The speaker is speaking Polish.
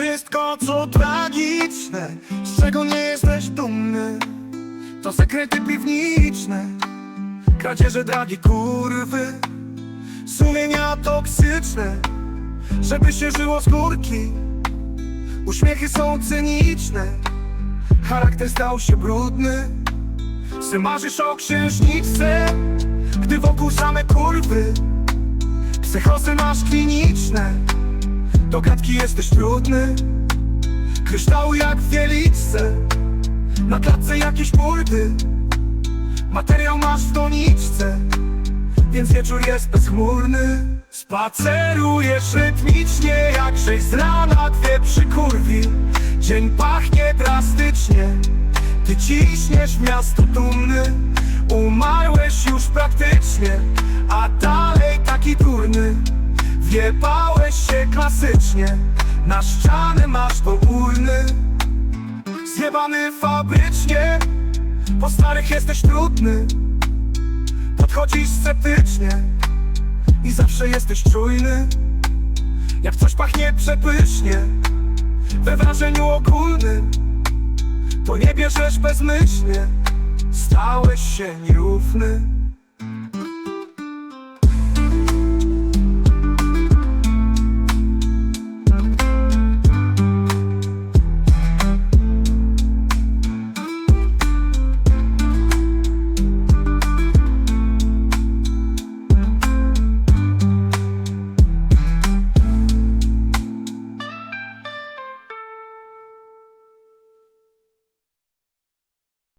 Wszystko co tragiczne, z czego nie jesteś dumny. To sekrety piwniczne, kradzieże dragi kurwy. Sumienia toksyczne, żeby się żyło z górki. Uśmiechy są cyniczne, charakter stał się brudny. Sy marzysz o księżniczce, gdy wokół same kurwy. Psychosy masz kliniczne, gadki jesteś trudny. Kryształy jak w wieliczce, na klatce jakieś burdy. Materiał masz w doniczce, więc wieczór jest bezchmurny. Spacerujesz rytmicznie, jak żeś z rana dwie przykurwi Dzień pachnie drastycznie, ty ciśniesz w miasto dumny. Umarłeś już praktycznie, klasycznie, na ścianę masz to urny Zjebany fabrycznie, po starych jesteś trudny Podchodzisz sceptycznie i zawsze jesteś czujny. Jak coś pachnie przepysznie We wrażeniu ogólnym To nie bierzesz bezmyślnie. Stałeś się nierówny